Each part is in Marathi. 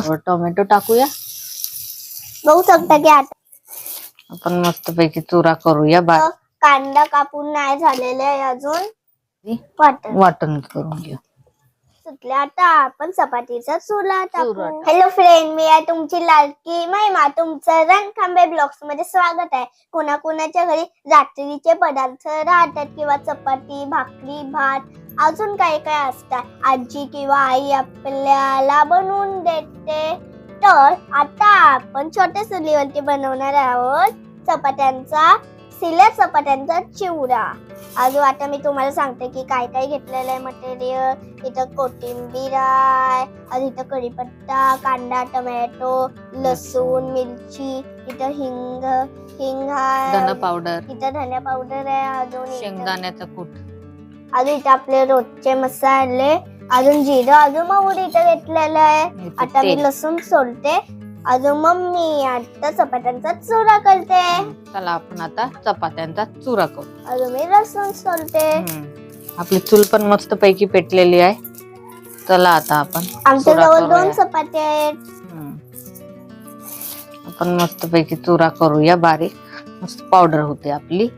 टोमॅटो टाकूया. बघू शकता की आता आपण मस्त पैकी चुरा करूया बा. कांदा कापून नाही झालेले आहे अजून. वाटण. वाटण करून घेऊ. आता आपण चपातीचा चुला चुरा टाकू. हॅलो फ्रेंड मी आहे तुमची लाडकी महिमा. तुमचं रणखांबे ब्लॉग्समध्ये स्वागत आहे. कोणाकोणाच्या घरी रात्रीचे पदार्थ राहतात किंवा चपाती भाकरी भात अजून काय काय असतात आजी किंवा आई आपल्याला बनवून देते. तर आता आपण छोट्या चुलीवरती बनवणार आहोत चपात्यांचा सिल्या चपात्यांचा चिवडा. अजून आता मी तुम्हाला सांगते की काय काय घेतलेलं आहे मटेरियल इथं कोथिंबीर आहे आणि इथं कढीपत्ता कांदा टोमॅटो लसूण मिरची इथं हिंग हिंग धन आहे पावडर इथं धन्या पावडर आहे अजून शेंगदाण्याचं कूट. इथं आपले रोजचे मसाले अजून जिरं अजून मोहरी इथं घेतलेलं आहे आता मी. लसूण सोलते अजून मम्मी आता चपात्यांचा चुरा करते चला आपण आता चपात्यांचा चुरा करू अजून मी लसूण सोलते हम्म. आपली चूल पण मस्त पैकी पेटलेली आहे चला आता आपण आमच्या जवळ दोन. चपात्या आहेत. आपण मस्त पैकी चुरा करूया बारीक मस्त पावडर होते आपली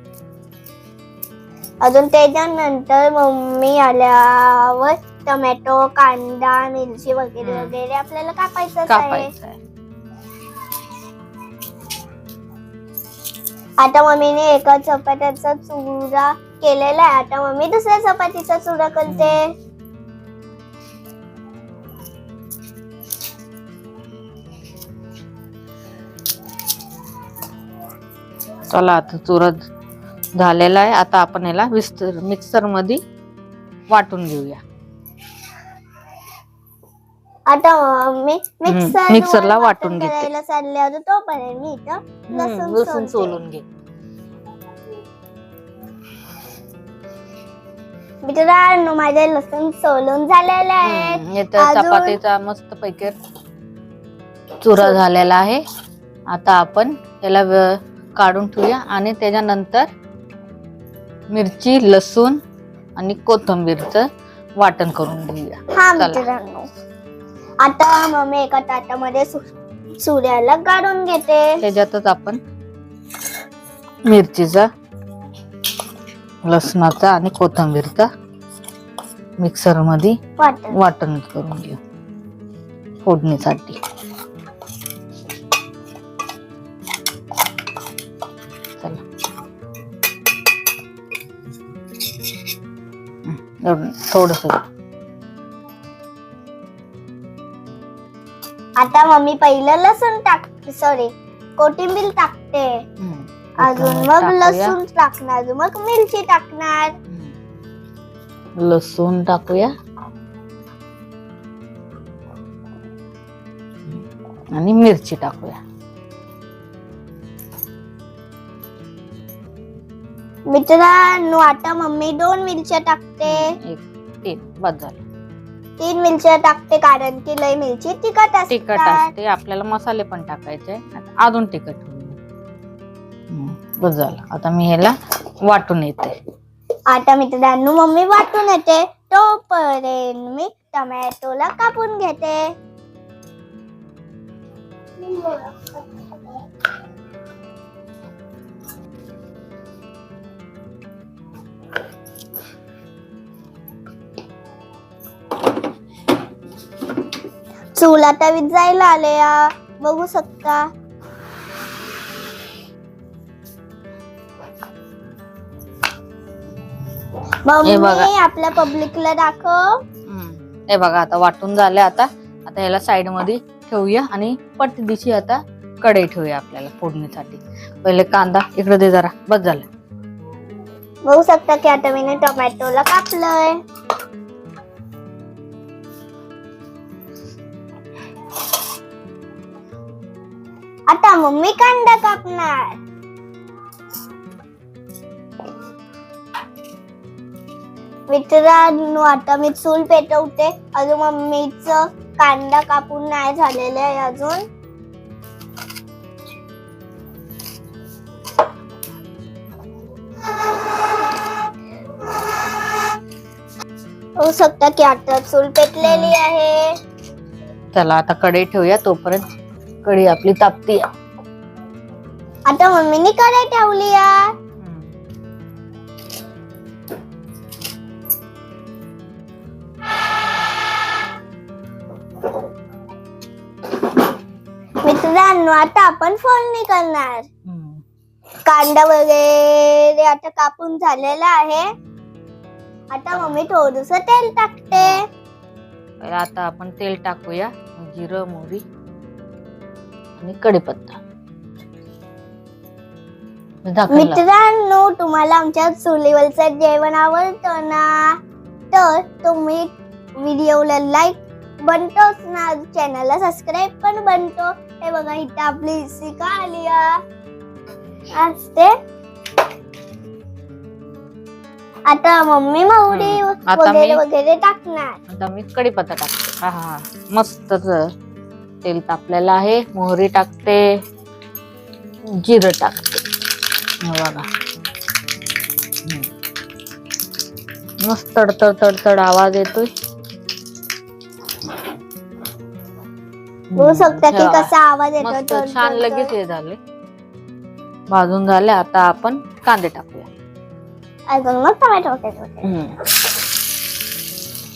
अजून त्याच्यानंतर मम्मी आल्यावर टोमॅटो कांदा मिरची वगैरे हम्म. वगैरे आपल्याला कापायचं आहे. कापायचं आहे आता मम्मीने एका चपात्याचा चुरा केलेला आहे. आता मम्मी दुसऱ्या चपातीचा चुरा करते. चला आता चुरा झालेला आहे. आता आपण याला मिक्सर मिक्सरमध्ये वाटून घेऊया. आता मिक्सर मिक्सरला वाटून घेते. करायला चालले होते तोपर्यंत मी इथं लसूण हम्म, लसूण सोलते. सोलून घे. मित्रांनो माझे लसूण सोलून झालेले आहेत. हम्म, इथं अजून- चपातीचा मस्त पैकी चुरा झालेला आहे. आता आपण याला व- काढून ठेवूया आणि त्याच्यानंतर मिरची लसूण आणि कोथिंबीरचं वाटण करून घेऊया. हा चला. मित्रांनो आता मम्मी एका ताटामध्ये सु- सूर्याला काढून घेते. त्याच्यातच आपण मिरचीचा लसणाचा आणि कोथिंबीरचा मिक्सरमध्ये वाटण. वाटण करून घेऊ. फोडणीसाठी. थोडस. आता मम्मी पहिलं लसूण टाकते सॉरी कोथिंबीर टाकते. अजून मग लसूण टाकणार अजून मग मिरची टाकणार. लसूण टाकूया. आणि मिरची टाकूया. मित्रांनो आता मम्मी दोन मिरच्या टाकते. एक तीन बस झालं. तीन मिरच्या टाकते कारण की लय मिरची तिखट तिखट असतात असते आपल्याला मसाले पण टाकायचे आता अजून तिखट हम्म, बस झालं. आता मी ह्याला वाटून येते. आता मित्रांनो मम्मी वाटून येते. तोपर्यंत मी टोमॅटोला कापून घेते. चूल आता विजायला आले या. बघू शकता. हे बघा. मम्मी आपल्या पब्लिकला दाखव. हम्म. हे बघा आता वाटून झाले आता. आता ह्याला साइडमध्ये ठेवूया आणि पट दिशी आता कढई ठेवूया आपल्याला फोडणीसाठी. पहिले कांदा इकडे दे जरा. बस झालं. बघू शकता की आता मी टोमॅटोला कापलंय. आता मम्मी कांदा कापणार. मित्रांनो आता मी चूल पेटवते. अजून मम्मीच कांदा कापून नाही झालेले आहे अजून. होऊ शकत की आता चूल पेटलेली आहे. चला आता कडे ठेवूया तोपर्यंत. कढई आपली तापती. आता मम्मीने कढई ठेवली यार? मित्रांनो आता आपण फोडणी करणार कांदा वगैरे आता कापून झालेला आहे. आता मम्मी थोडस तेल टाकते. आता आपण तेल टाकूया. जिरं मोहरी. झाकण लाव. मित्रांनो तुम्हाला आमच्या चुलीवरचं जेवण आवडतं ना तर तुम्ही व्हिडिओला लाईक बनतोच ना चॅनलला सबस्क्राईब पण बनतो. हे बघा इथं आपली सिका आली. असते. आता मम्मी. आता वगैरे मी- वगैरे टाकणार. आता मी कढीपत्ता टाकते. हा हा मस्त तेल तापलेलं आहे. मोहरी टाकते. जिरं टाकते. बघा. मस्त तडतड तडतड आवाज येतोय. बघू शकता की हे. कसा आवाज येतो मस्त छान लगेच हे झाले. भाजून झाले. आता आपण कांदे टाकूया. अजून मग टोमॅटो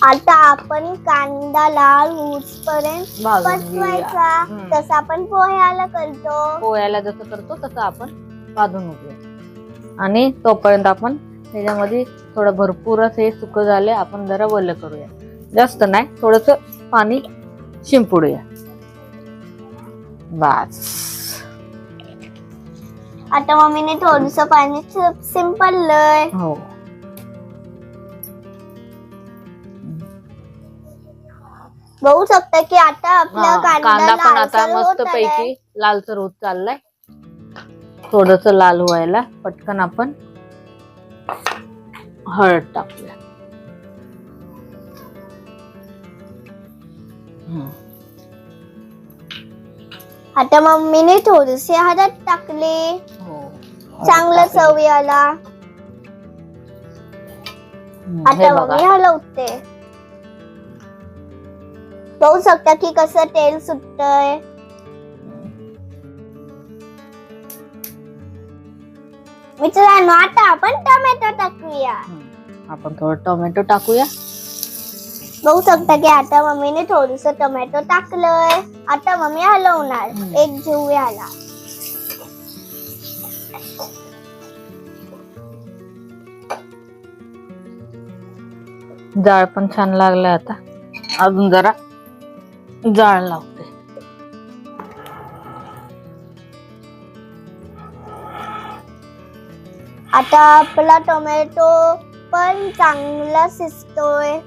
आता आपण कांदा लाल पर्यंत भाजून घेऊया. हम्म. तसं आपण पोह्याला करतो. पोह्याला जसं करतो तसं आपण भाजून घेऊया. आणि तोपर्यंत आपण त्याच्यामध्ये थोडं भरपूरच हे सुकं झाले आपण जरा वल्ल करूया. जास्त नाही थोडस पाणी शिंपडूया. बस. आता मम्मीने थोडस पाणी सिंपललंय हो. बघू शकता की आता आपला कांदा पण आता मस्त. पैकी लालसर होत चाललाय थोडस लाल व्हायला पटकन आपण हळद टाकूया. आता मम्मीने थोडीशी हळद टाकली हो. चांगलं. चवी हे आता मम्मी हलवते बघू शकता की कसं तेल सुटतंय. मित्रांनो आता आपण टोमॅटो टाकूया. आपण थोडं टोमॅटो टाकूया. बघू शकता की आता मम्मीने थोडस टोमॅटो टाकलंय. आता मम्मी हलवणार. एक जीव याला. जाळ पण छान लागलाय आता. अजून जरा. जाळ लावते आता आपला टोमॅटो पण चांगला शिजतोय.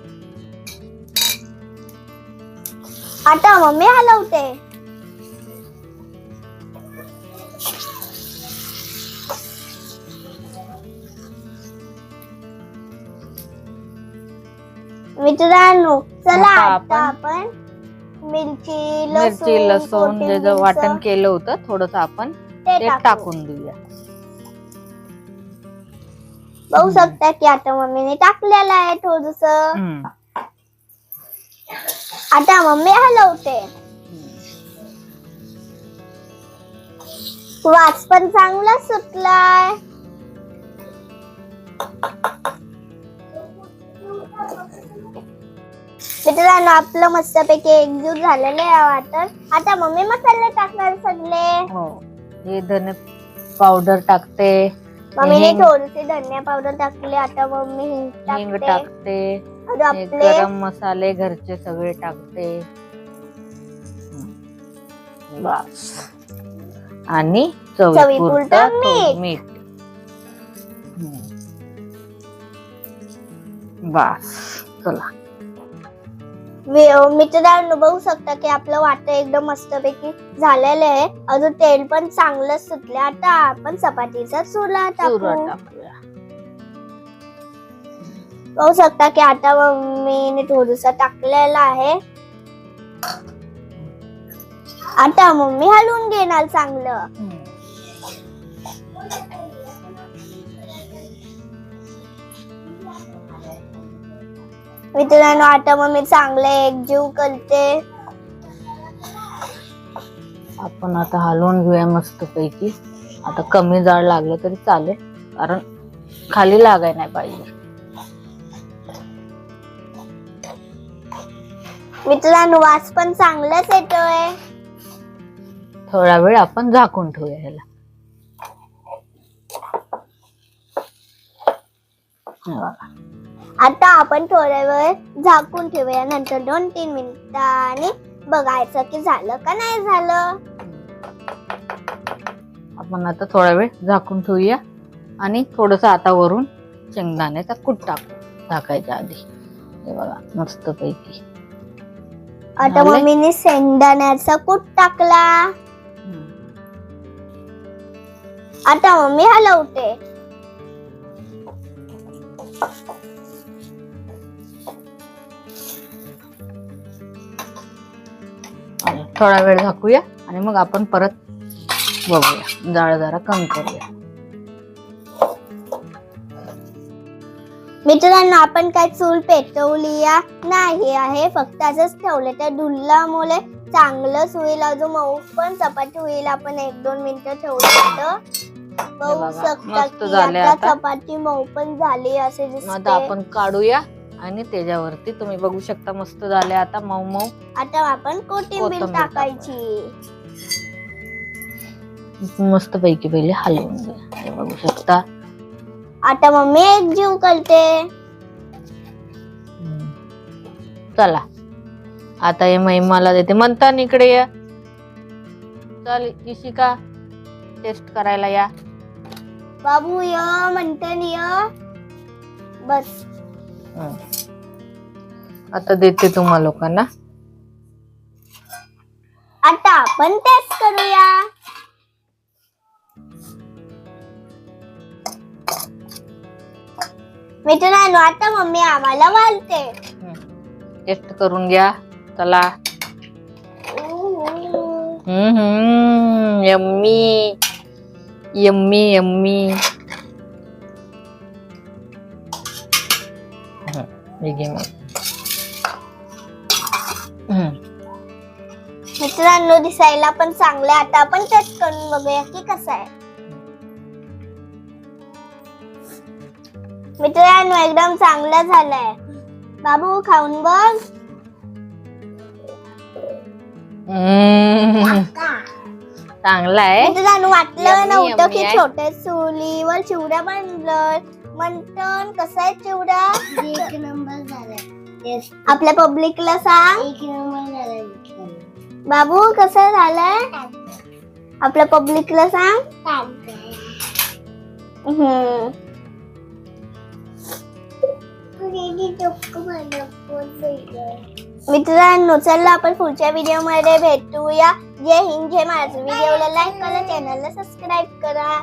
आता मम्मी हलवते. मित्रांनो चला आता आपण मिरची मिरची लसूण जे जे वाटण केलं होतं थोडस आपण ते ते टाकू. टाकून देऊया. बघू शकता की आता मम्मीने टाकलेलं आहे थोडस. आता मम्मी हलवते. वास पण चांगला सुटलाय. मित्रांनो आपलं मस्तपैकी एकजूट झालेलं आहे वाटण आता मम्मी मसाले टाकणार सगळे हो हे धने पावडर टाकते मम्मीने हिंग. थोडीशी धनिया पावडर टाकली आता मम्मी हिंग हिंग टाकते टाकते आता हे आपले गरम मसाले घरचे सगळे टाकते. बस आणि चवीपुरतं चवीपुरतं मीठ. तो- मीठ हम्म. बस चला मित्रांनो बघू शकता की आपलं वाटण एकदम मस्तपैकी झालेलं आहे. अजून तेल पण चांगलं सुटलं आता. आपण चपातीचा चुला टाकू. बघू शकता की आता मम्मीने थोडस टाकलेलं आहे. आता मम्मी हलवून घेणार चांगलं. मित्रांनो आता मम्मी चांगलं एकजीव करते. आपण आता हलवून घेऊया मस्त पैकी. आता कमी जाळ लागलं तरी चालेल कारण खाली लागाय नाही पाहिजे. मित्रांनो वास पण चांगलाच येतोय. थोडा वेळ आपण झाकून ठेवूया ह्याला. हे बघा. आता आपण थोड्या वेळ झाकून ठेवूया. नंतर दोन तीन मिनिटांनी बघायचं की झालं का नाही झालं. आपण आता थोडा वेळ झाकून ठेवूया. आणि थोडस आता वरून शेंगदाण्याचा कूट टाकू टाकायच्या आधी. हे बघा मस्त पैकी आता? मम्मीने शेंगदाण्याचा कूट टाकला. आता मम्मी हलवते. थोडा वेळ झाकूया आणि मग आपण परत बघूया. जाळ जरा कमी करूया. मित्रांनो आपण काय चूल पेटवली नाही आहे. फक्त असंच ठेवलं त्या धुरल्यामुळे चांगलंच होईल. अजून मऊ पण चपाती होईल. आपण एक दोन मिनिटं ठेवलं तर बघू बघा, शकता. चपाती मऊ पण झाली असे मग आपण काढूया. आणि त्याच्यावरती तुम्ही बघू शकता मस्त झाले आता मऊ मऊ आता आपण कोथिंबीर कोथिंबीर टाकायची. मस्त पैकी पहिले हलवून घ्या हे बघू शकता. आता मम्मी एक जीव करते हम्म. चला. आता हे महिमाला देते. म्हणता इकडे या. चल इशिका टेस्ट करायला या. बाबू य. म्हणते य. बस. आता देते तुम्हा लोकांना. आता आपण टेस्ट करूया. मित्रांनो आता मम्मी आम्हाला वालते. टेस्ट करून घ्या. चला. हम्म. यम्मी. Yummy yummy. घे मग. मित्रांनो दिसायला पण चांगलं आहे. आता आपण टेस्ट करून बघूया की कसं आहे. मित्रांनो एकदम चांगलं झालंय. बाबू खाऊन बघ. चांगला आहे. मित्रांनो वाटलं नव्हतं की. छोट्या चुलीवर चिवडा बनलं म्हणतं कसं आहे चिवडा? एक नंबर झालाय. आपल्या पब्लिकला सांग. एक नंबर झालाय बाबू कसं झालंय? आपल्या पब्लिकला सांग. हम्म. मित्रांनो चला आपण पुढच्या व्हिडिओमध्ये भेटूया. जय हिंद जय माझं व्हिडिओला लाईक करा चॅनलला सबस्क्राईब करा.